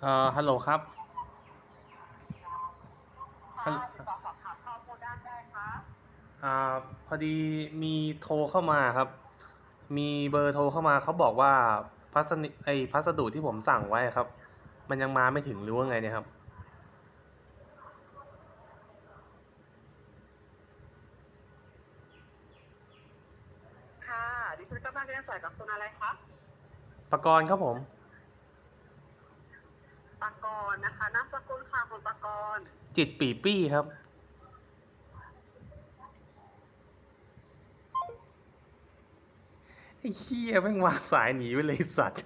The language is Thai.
เอ่อฮัลโหลครับฮัลค่ะติดต่อสอบถามข้อมูลด้านได้ค่ะอ่าพอดีมีโทรเข้ามาครับ มีเบอร์โทรเข้ามาเขาบอกว่าพัสดุไอพัสดุที่ผมสั่งไว้ครับ มันยังมาไม่ถึงหรือว่าไงเนี่ยครับ ค่ะดิฉันกำลังเรียนสายกับคุณอะไรคะปกรณ์ครับผมปาก รนะคะนามสกุลค่ะคุณปากรณ์จิตปีปี้ครับ ไอ้เฮียแม่งวางสายหนีไปเลยสัตว์